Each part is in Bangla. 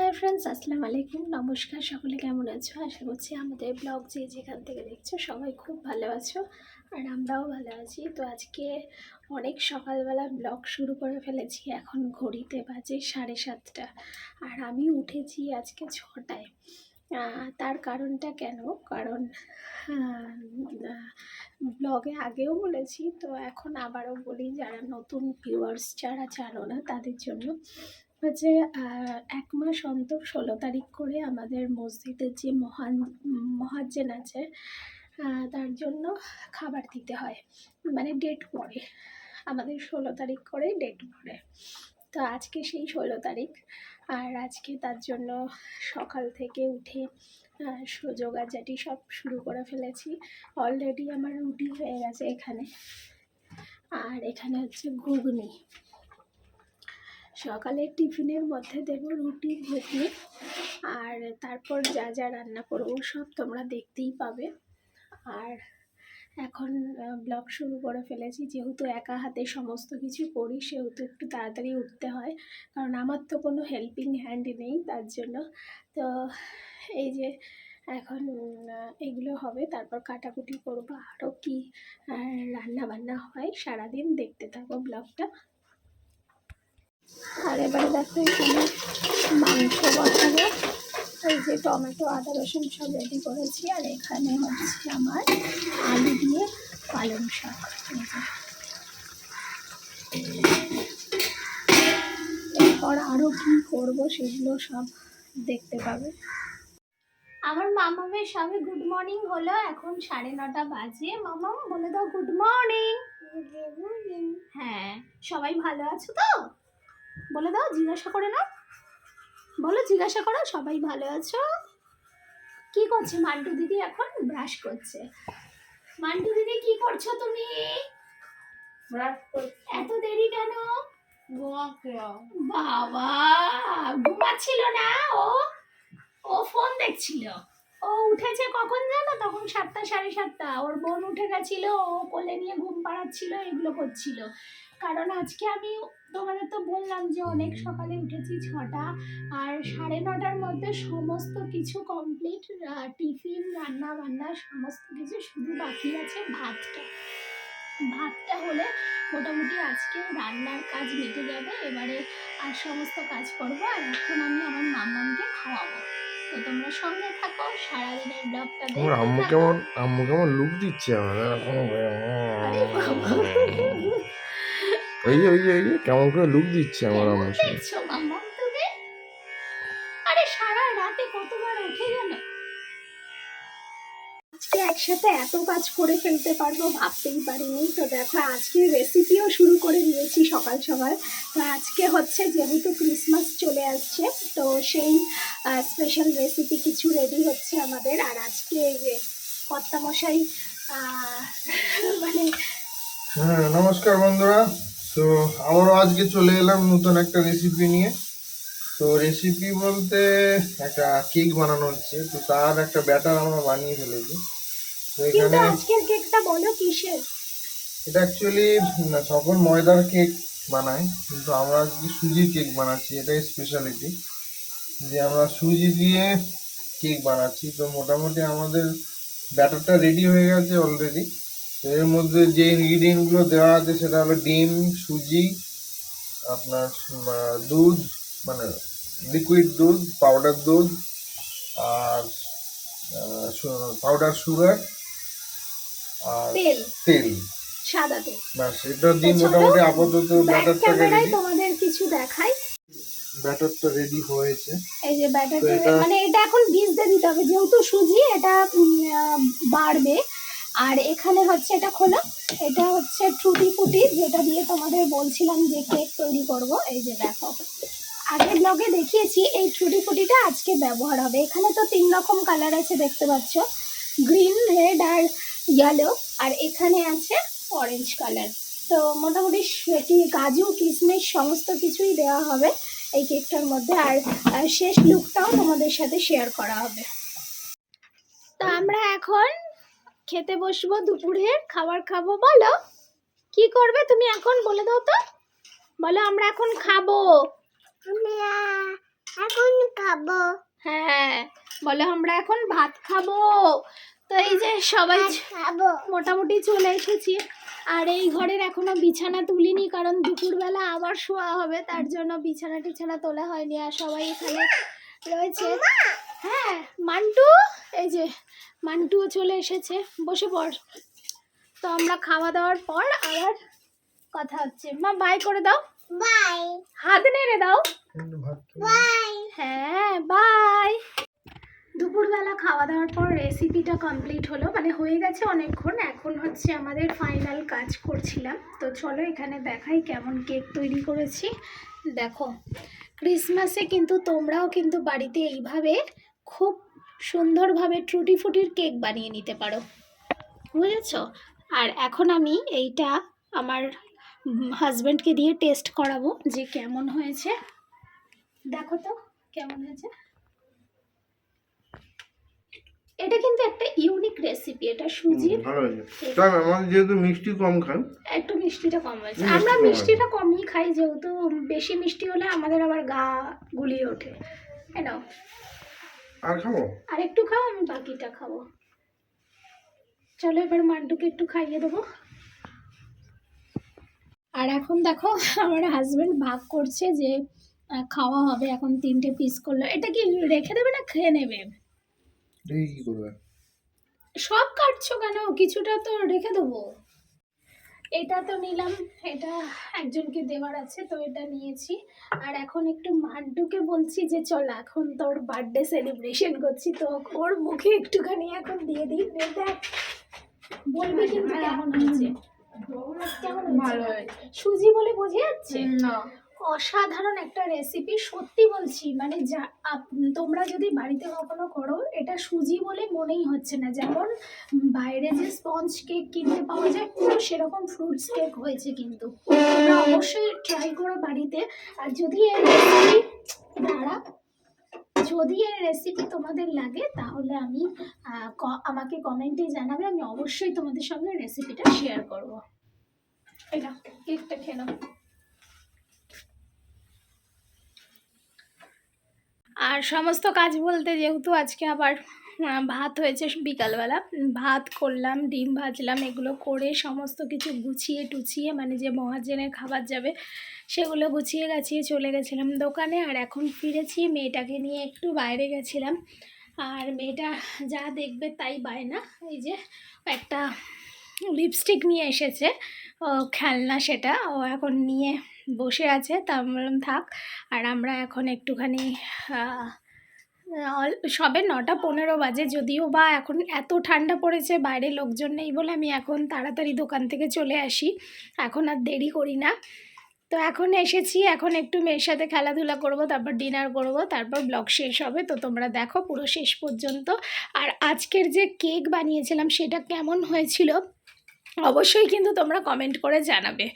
হাই ফ্রেন্ডস আসসালামু আলাইকুম। নমস্কার, সকলে কেমন আছো? আশা করছি আমাদের ব্লগ যে যেখান থেকে দেখছ, সবাই খুব ভালো আছো আর আমরাও ভালো আছি। তো আজকে অনেক সকালবেলা ব্লগ শুরু করে ফেলেছি। এখন ঘড়িতে বাজে সাড়ে সাতটা আর আমি উঠেছি আজকে ছটায়। তার কারণটা কেন? কারণ ব্লগে আগেও বলেছি, তো এখন আবারও বলি, যারা নতুন ভিউয়ার্স যারা জানো না, তাদের জন্য হচ্ছে এক মাস অন্তর ষোলো তারিখ করে আমাদের মসজিদের যে মহান, মহাজ্জেন আছে তার জন্য খাবার দিতে হয়। মানে ডেট পড়ে আমাদের ষোলো তারিখ করে ডেট পড়ে তো আজকে সেই ষোলো তারিখ। আর আজকে তার জন্য সকাল থেকে উঠে সু- সব শুরু করে ফেলেছি। অলরেডি আমার রুটি হয়ে গেছে এখানে। আর এখানে হচ্ছে ঘুগনি। সকালের টিফিনের মধ্যে দেব রুটি, ঘুগনি আর তারপর যা যা রান্না করব সব তোমরা দেখতেই পাবে। আর এখন ব্লগ শুরু করে ফেলেছি। যেহেতু একা হাতে সমস্ত কিছু করি, সেহেতু একটু তাড়াতাড়ি উঠতে হয়। কারণ আমার তো কোনো হেল্পিং হ্যান্ড নেই, তার জন্য। তো এই যে এখন এগুলো হবে। তারপর কাটাকুটি করব। আরও কি রান্না বান্না হয় সারাদিন দেখতে থাকো ব্লগটা। আর এবারে দেখো এখানে মাংস বসাবো। এই যে টমেটো আদা রসুন সব রেডি করেছি। আর এখানে হচ্ছে আমার আলু দিয়ে পালং শাক। এরপর আরও কী করব সেগুলো সব দেখতে পাবে। আমার মামামের সবে গুড মর্নিং হলো। এখন সাড়ে নটা বাজে। মামাম বলে দাও গুড মর্নিং হ্যাঁ সবাই ভালো আছো তো? বলে দাও জিজ্ঞাসা করে নাও। বলো জিজ্ঞাসা করো সবাই ভালো আছো? কি করছে মান্টু দিদি এখন? ব্রাশ করছে। মান্টু দিদি কি করছ তুমি? এত দেরি কেন? বাবা ঘুমাচ্ছিল না ও? ও ফোন দেখছিল। ও উঠেছে কখন জানো? তখন সাতটা সাড়ে সাতটা। ওর বোন উঠে গেছিল ও কোলে নিয়ে ঘুম পাড়াচ্ছিল এগুলো করছিল। কারণ আজকে আমি তোমাদের তো বললাম যে অনেক সকালে উঠেছি ছটা আর সাড়ে নটার মধ্যে সমস্ত কিছু কমপ্লিট টিফিন রান্না বান্না সমস্ত কিছু শুধু বাকি আছে ভাতটা। ভাতটা হলে মোটামুটি আজকে রান্নার কাজ মিটে যাবে এবারে আর সমস্ত কাজ করব আর এখন আমি আমার মামাকে খাওয়াবো। তো তোমরা সঙ্গে থাকো সারাদিনের ব্লগটা আমার আম্মু কেমন? আম্মু কেমন লুক দিচ্ছে আমার আরে বাবা। ওই যে ওই যে ওই যে কেমন করে লুক দিচ্ছে আমার তুমি? আরে সারা রাতে কতবার উঠে গেল? আজকে একসাথে এত কাজ করে ফেলতে পারব ভাবতেই পারিনি। তো দেখো আজকে রেসিপিও শুরু করে দিয়েছি সকাল সকাল। তো আজকে হচ্ছে যেহেতু ক্রিসমাস চলে আসছে তো সেই স্পেশাল রেসিপি কিছু রেডি হচ্ছে আমাদের। আর আজকে এই যে কর্তামশাই আহ, মানে হ্যাঁ নমস্কার বন্ধুরা। তো আবারও আজকে চলে এলাম নতুন একটা রেসিপি নিয়ে। তো রেসিপি বলতে একটা কেক বানানো হচ্ছে তো তার একটা ব্যাটার আমরা বানিয়ে ফেলেছি। তো এখানে আজকের কেকটা বলো কিসের? এটা অ্যাকচুয়ালি সকল ময়দার কেক বানায় কিন্তু আমরা আজকে সুজির কেক বানাচ্ছি এটাই স্পেশালিটি যে আমরা সুজি দিয়ে কেক বানাচ্ছি তো মোটামুটি আমাদের ব্যাটারটা রেডি হয়ে গেছে অলরেডি এর মধ্যে যে ইনগ্রিডিয়েন্টগুলো দেওয়া আছে সেটা হলো ডিম সুজি আপনার দুধ মানে লিকুইড দুধ পাউডার দুধ আর পাউডার সুগার আর তেল। সাদা এটা দিয়ে মোটামুটি আপাতত ব্যাটারটাকে রেডি তোমাদের কিছু দেখাই। ব্যাটারটা রেডি হয়েছে। এই যে ব্যাটার মানে এটা এখন ভিজতে দিতে হবে যেহেতু সুজি এটা বাড়বে। আর এখানে হচ্ছে এটা খোলা। এটা হচ্ছে ট্রুটি ফুটি যেটা দিয়ে তোমাদের বলছিলাম যে কেক তৈরি করব। এই যে দেখো। আগের ব্লগে দেখিয়েছি, এই ট্রুটি ফুটিটা আজকে ব্যবহার হবে। এখানে তো তিন রকম কালার আছে দেখতে পাচ্ছ। গ্রিন রেড আর ইয়েলো আর এখানে আছে অরেঞ্জ কালার তো মোটামুটি সেটি কাজু কিশমিশ সমস্ত কিছুই দেওয়া হবে এই কেকটার মধ্যে। আর শেষ লুকটাও তোমাদের সাথে শেয়ার করা হবে। তো আমরা এখন খেতে বসবো দুপুরের খাবার খাব বলো। কি করবে তুমি এখন? বলে দাও তো। বলো আমরা এখন খাব। এখন খাব। হ্যাঁ বলো আমরা এখন ভাত খাব। তো এই যে সবাই মোটামুটি চলে এসেছি। আর এই ঘরের এখনও বিছানা তুলিনি কারণ দুপুরবেলা আবার শোয়া হবে তার জন্য বিছানা টিছানা তোলা হয়নি আর সবাই এখানে রয়েছে। হ্যাঁ মান্টু? এই যে মান্টুও চলে এসেছে। বসে পড়। তো আমরা খাওয়া দাওয়ার পর আবার কথা হচ্ছে। মা বাই করে দাও। বাই। হাত নেড়ে দাও। বাই। হ্যাঁ বাই। দুপুরবেলা খাওয়া দাওয়ার পর রেসিপিটা কমপ্লিট হলো। মানে হয়ে গেছে অনেকক্ষণ। এখন হচ্ছে আমাদের ফাইনাল কাজ করছিলাম। তো চলো এখানে দেখাই কেমন কেক তৈরি করেছি। দেখো ক্রিসমাসে কিন্তু তোমরাও কিন্তু বাড়িতে এইভাবে খুব সুন্দরভাবে ট্রুটি ফুটির কেক বানিয়ে নিতে পারো। বুঝেছ? আর এখন আমি এইটা আমার হাজব্যান্ডকে দিয়ে টেস্ট করাবো যে কেমন হয়েছে। দেখো তো কেমন হয়েছে। এটা কিন্তু একটা ইউনিক রেসিপি এটা ভালো হয়েছে। তবে আমাদের যেহেতু মিষ্টি কম খান। একটু মিষ্টিটা কম হয়েছে। আমরা মিষ্টিটা কমই খাই যেহেতু বেশি মিষ্টি হলে আমাদের আবার গা গুলিয়ে ওঠে। এনাও আর খাব? আর একটু খাও আমি বাকিটা খাব। চলো এবার মান্টুকে একটু খাইয়ে দেবো। আর এখন দেখো আমার হাজবেন্ড ভাগ করছে যে খাওয়া হবে এখন তিনটে পিস করল। এটা কি রেখে দেবে না খেয়ে নেবে? কি করবে। সব কাটছো কেন? কিছুটা তো রেখে দেবো। এটা তো নিলাম এটা একজনকে দেওয়ার আছে তো এটা নিয়েছি। আর এখন একটু মান্টুকে বলছি যে চল এখন তোর বার্থডে সেলিব্রেশন করছি তো ওর মুখে একটুখানি এখন দিয়ে দিই। দেখ বলবি কিন্তু কেমন হয়েছে? কেমন ভালো সুজি বলে বোঝা যাচ্ছে? না। অসাধারণ একটা রেসিপি সত্যি বলছি মানে যা তোমরা যদি বাড়িতে কখনো করো, এটা সুজি বলে মনেই হচ্ছে না। যেমন বাইরে যে স্পঞ্জ কেক কিনতে পাওয়া যায়, পুরো সেরকম ফ্রুটস কেক হয়েছে কিন্তু। তোমরা অবশ্যই ট্রাই করো বাড়িতে। আর যদি এর রেসিপি দাঁড়া, যদি এর রেসিপি তোমাদের লাগে, তাহলে আমি আমাকে কমেন্টে জানাবে, আমি অবশ্যই তোমাদের সঙ্গে রেসিপিটা শেয়ার করব। এটা কেকটা খেয়ে আর সমস্ত কাজ বলতে যেহেতু আজকে আবার ভাত হয়েছে বিকালবেলা, ভাত করলাম, ডিম ভাজলাম, এগুলো করে সমস্ত কিছু গুছিয়ে টুছিয়ে মানে যে মহাজনের খাবার যাবে, সেগুলো গুছিয়ে গাছিয়ে চলে গেছিলাম দোকানে। আর এখন ফিরেছি, মেয়েটাকে নিয়ে একটু বাইরে গেছিলাম। আর মেয়েটা যা দেখবে তাই বায় না, এই যে একটা লিপস্টিক নিয়ে এসেছে খেলনা সেটা, ও এখন নিয়ে বসে আছে, তা বললাম, থাক। আর আমরা এখন একটুখানি সবে নটা পনেরো বাজে যদিও বা এখন এত ঠান্ডা পড়েছে বাইরে লোকজন নেই বলে আমি এখন তাড়াতাড়ি দোকান থেকে চলে আসি। এখন আর দেরি করি না। তো এখন এসেছি, এখন একটু মেয়ের সাথে খেলাধুলা করব, তারপর ডিনার করব, তারপর ব্লগ শেষ হবে। তো তোমরা দেখো পুরো শেষ পর্যন্ত। আর আজকের যে কেক বানিয়েছিলাম সেটা কেমন হয়েছিল, অবশ্যই কিন্তু তোমরা কমেন্ট করে জানাবে।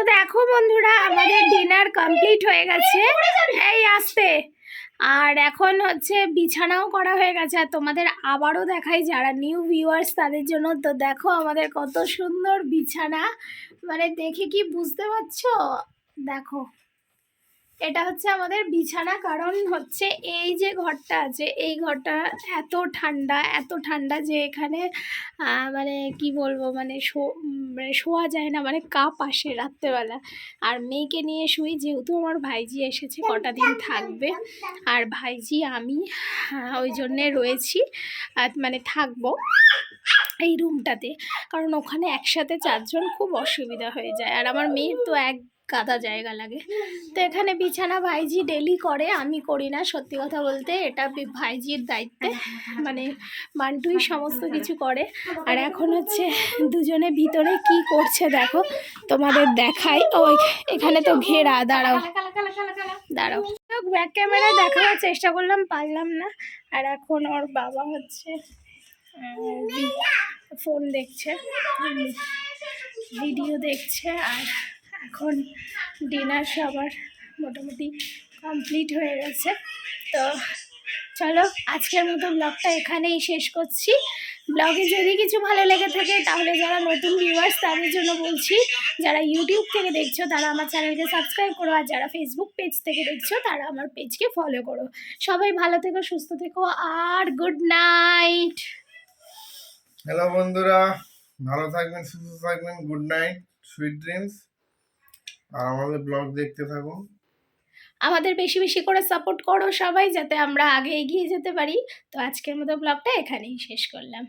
তো দেখো বন্ধুরা, আমাদের ডিনার কমপ্লিট হয়ে গেছে। এই আসতে। আর এখন হচ্ছে বিছানাও করা হয়ে গেছে। আর তোমাদের আবারও দেখাই, যারা নিউ ভিউয়ার্স তাদের জন্য। তো দেখো আমাদের কত সুন্দর বিছানা। মানে দেখে কি বুঝতে পারছ? দেখো। এটা হচ্ছে আমাদের বিছানা, কারণ হচ্ছে এই যে ঘরটা আছে, এই ঘরটা এত ঠান্ডা এত ঠান্ডা যে এখানে মানে কি বলব মানে মানে শোয়া যায় না মানে কাপ আসে রাত্রেবেলা। আর মেয়েকে নিয়ে শুই, যেহেতু আমার ভাইজি এসেছে, কটা দিন থাকবে। আর ভাইজি, আমি ওই জন্যে রয়েছি মানে থাকব এই রুমটাতে। কারণ ওখানে একসাথে চারজন খুব অসুবিধা হয়ে যায়। আর আমার মেয়ের তো এক গাদা জায়গা লাগে। তো এখানে বিছানা ভাইজি ডেলি করে, আমি করি না সত্যি কথা বলতে, এটা ভাইজির দায়িত্বে। মানে মান্টুই সমস্ত কিছু করে। আর এখন হচ্ছে দুজনে ভিতরে কি করছে দেখো, তোমাদের দেখাই। ও, এখানে তো ঘেরা, দাঁড়াও। দাঁড়াও। ব্যাক ক্যামেরায় দেখানোর চেষ্টা করলাম, পারলাম না। আর এখন ওর বাবা হচ্ছে ফোন দেখছে ভিডিও দেখছে, আর এখন ডিনার সবার মোটামুটি কমপ্লিট হয়ে গেছে। তো চলো আজকের মতো ব্লগটা এখানেই শেষ করছি। ব্লগে যদি কিছু ভালো লেগে থাকে তাহলে যারা নতুন ভিউয়ার্স তাদের জন্য বলছি, যারা ইউটিউব থেকে দেখছ তারা আমার চ্যানেলকে সাবস্ক্রাইব করো আর যারা ফেসবুক পেজ থেকে দেখছ তারা আমার পেজকে ফলো করো। সবাই ভালো থেকো, সুস্থ থেকো আর গুড নাইট হ্যালো বন্ধুরা, ভালো থাকবেন, সুস্থ থাকবেন গুড নাইট সুইট ড্রিমস আর আমাদের ব্লগ দেখতে থাকুন। আমাদের বেশি বেশি করে সাপোর্ট করো সবাই, যাতে আমরা আগে এগিয়ে যেতে পারি। তো আজকের মতো ব্লগটা এখানেই শেষ করলাম।